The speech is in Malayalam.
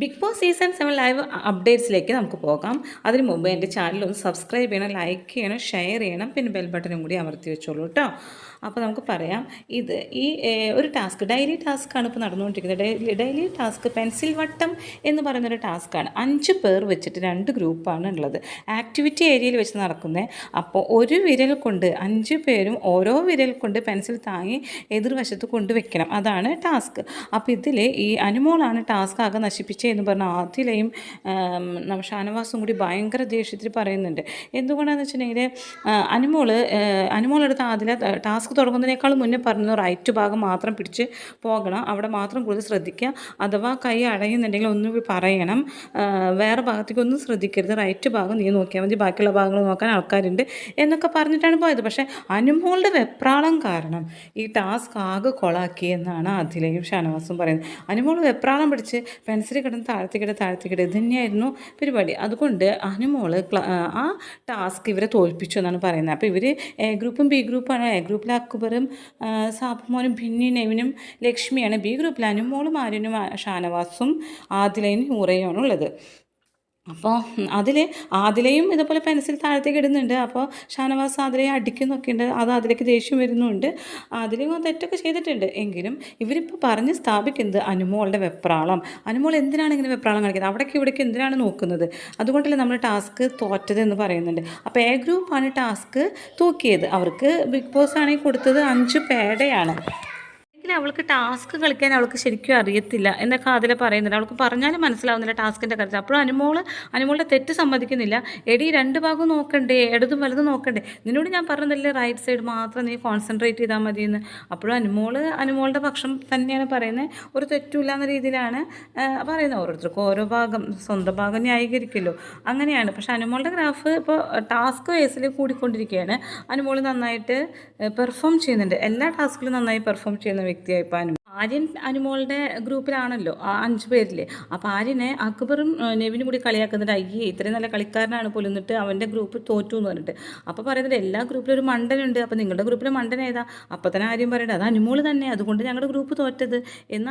Big Boss season seven live അപ്ഡേറ്റ്സിലേക്ക് നമുക്ക് പോകാം. അതിന് മുമ്പ് എന്റെ ചാനൽ ഒന്ന് സബ്സ്ക്രൈബ് ചെയ്യണം ലൈക്ക് ചെയ്യണം ഷെയർ ചെയ്യണം പിന്നെ ബെൽ ബട്ടനും കൂടി അമർത്തി വെച്ചോളൂ കേട്ടോ അപ്പോൾ നമുക്ക് പറയാം. ഇത് ഈ ഒരു ടാസ്ക് ഡെയിലി ടാസ്ക്കാണ് ഇപ്പോൾ നടന്നുകൊണ്ടിരിക്കുന്നത്. ഡെയിലി ഡെയിലി ടാസ്ക് പെൻസിൽ വട്ടം എന്ന് പറയുന്നൊരു ടാസ്ക്കാണ് അഞ്ച് പേർ വെച്ചിട്ട് രണ്ട് ഗ്രൂപ്പാണ് ഉള്ളത്. ആക്ടിവിറ്റി ഏരിയയിൽ വെച്ച് നടക്കുന്നത് അപ്പോൾ ഒരു വിരൽ കൊണ്ട് അഞ്ച് പേരും ഓരോ വിരൽ കൊണ്ട് പെൻസിൽ താങ്ങി എതിർവശത്ത് കൊണ്ടുവയ്ക്കണം അതാണ് ടാസ്ക് അപ്പോൾ ഇതിൽ ഈ അനുമോളാണ് ടാസ്ക് ആകെ നശിപ്പിച്ചത് എന്ന് പറഞ്ഞാൽ നമ്മൾ ഷാനവാസും കൂടി ഭയങ്കര ദേഷ്യത്തിൽ പറയുന്നുണ്ട്. എന്തുകൊണ്ടാണെന്ന് വെച്ചിട്ടുണ്ടെങ്കിൽ അനുമോൾ അനുമോളെടുത്ത് ആദ്യം ടാസ്ക് തുടങ്ങുന്നതിനേക്കാൾ മുന്നേ പറഞ്ഞു റൈറ്റ് ഭാഗം മാത്രം പിടിച്ച് പോകണം. അവിടെ മാത്രം കൂടുതൽ ശ്രദ്ധിക്കുക. അഥവാ കൈ അടയുന്നുണ്ടെങ്കിൽ ഒന്ന് പറയണം. വേറെ ഭാഗത്തേക്ക് ഒന്നും ശ്രദ്ധിക്കരുത്. റൈറ്റ് ഭാഗം നീ നോക്കിയാൽ മതി. ബാക്കിയുള്ള ഭാഗങ്ങൾ നോക്കാൻ ആൾക്കാരുണ്ട് എന്നൊക്കെ പറഞ്ഞിട്ടാണ് പോയത്. പക്ഷേ അനുമോളുടെ വെപ്രാളം കാരണം ഈ ടാസ്ക് ആകെ കൊളാക്കി എന്നാണ് അതിലെയും ഷാനവാസും പറയുന്നത്. അനുമോൾ വെപ്രാളം പിടിച്ച് പെൻസിൽ കിടന്ന് താഴ്ത്തിക്കിടെ താഴ്ത്തിക്കിടെ ഇത് പരിപാടി. അതുകൊണ്ട് അനുമോൾ ആ ടാസ്ക് ഇവരെ തോൽപ്പിച്ചു എന്നാണ് പറയുന്നത്. അപ്പോൾ ഇവർ എ ഗ്രൂപ്പും ബി ഗ്രൂപ്പാണ്. എ ഗ്രൂപ്പിൽ അക്ബറും സാബുമോനും ഭിന്നി നെവിനും ലക്ഷ്മിയാണ്. ബി ഗ്രൂപ്പിൽ അനുമോളും ആര്യനും ഷാനവാസും ആദിലയും നൂറയുമാണ് അപ്പോൾ അതിൽ ആദിലയും ഇതുപോലെ പെൻസിൽ താഴത്തേക്ക് ഇടുന്നുണ്ട്. അപ്പോൾ ഷാനവാസ് ആദിലയെ അടിക്കുന്നൊക്കെ ഉണ്ട് അത് അതിലേക്ക് ദേഷ്യം വരുന്നുണ്ട്. ആദിലയും തെറ്റൊക്കെ ചെയ്തിട്ടുണ്ട്. എങ്കിലും ഇവരിപ്പോൾ പറഞ്ഞ് സ്ഥാപിക്കുന്നത് അനുമോളുടെ വെപ്രാളം. അനുമോൾ എന്തിനാണ് ഇങ്ങനെ വെപ്രാളം കാണിക്കുന്നത്? അവിടേക്ക് ഇവിടേക്ക് എന്തിനാണ് നോക്കുന്നത്? അതുകൊണ്ടല്ലേ നമ്മൾ ടാസ്ക് തോറ്റത് എന്ന് പറയുന്നുണ്ട്. അപ്പോൾ എ ഗ്രൂപ്പാണ് ടാസ്ക് തൂക്കിയത്. അവർക്ക് ബിഗ് ബോസ് ആണെങ്കിൽ കൊടുത്തത് അഞ്ച് പേടയാണ്. എങ്കിലും അവൾക്ക് ടാസ്ക് കളിക്കാൻ അവൾക്ക് ശരിക്കും അറിയത്തില്ല. എന്നൊക്കെ അതിൽ പറയുന്നുണ്ട്. അവൾക്ക് പറഞ്ഞാലും മനസ്സിലാവുന്നില്ല ടാസ്കിന്റെ കാര്യത്തിൽ. അപ്പോഴും അനുമോൾ അനുമോളുടെ തെറ്റ് സമ്മതിക്കുന്നില്ല. എടി രണ്ട് ഭാഗവും നോക്കണ്ടേ? ഇടതും വലതും നോക്കണ്ടേ? നിന്നോട് ഞാൻ പറഞ്ഞതല്ലേ റൈറ്റ് സൈഡ് മാത്രം നീ കോൺസെൻട്രേറ്റ് ചെയ്താൽ മതി എന്ന് അപ്പോഴും അനുമോൾ അനുമോളുടെ പക്ഷം തന്നെയാണ് പറയുന്നത്. ഒരു തെറ്റുമില്ല എന്ന രീതിയിലാണ് പറയുന്നത്. ഓരോരുത്തർക്കും ഓരോ ഭാഗം സ്വന്തം ഭാഗം ന്യായീകരിക്കുമല്ലോ. അങ്ങനെയാണ്. പക്ഷെ അനുമോളുടെ ഗ്രാഫ് ഇപ്പോൾ ടാസ്ക് വേസിൽ കൂടിക്കൊണ്ടിരിക്കുകയാണ്. അനുമോൾ നന്നായിട്ട് പെർഫോം ചെയ്യുന്നുണ്ട്. എല്ലാ ടാസ്കിലും നന്നായി പെർഫോം ചെയ്യുന്ന വ്യക്തിയായി ഇപ്പോൾ ആര്യൻ അനുമോളുടെ ഗ്രൂപ്പിലാണല്ലോ ആ അഞ്ച് പേരിൽ അപ്പോൾ ആര്യനെ അക്ബറും നെവിനും കൂടി കളിയാക്കുന്നുണ്ട്. അയ്യേ ഇത്രയും നല്ല കളിക്കാരനാണ് പോലും അവന്റെ അവന്റെ ഗ്രൂപ്പ് തോറ്റു എന്ന് പറഞ്ഞിട്ട്. അപ്പോൾ പറയുന്നത് എല്ലാ ഗ്രൂപ്പിലും ഒരു മണ്ടനുണ്ട്. അപ്പോൾ നിങ്ങളുടെ ഗ്രൂപ്പിലെ മണ്ടൻ ഏതാ? അപ്പോൾ തന്നെ ആര്യം പറയട്ടെ അത് അനുമോൾ തന്നെ. അതുകൊണ്ട് ഞങ്ങളുടെ ഗ്രൂപ്പ് തോറ്റത്. എന്ന്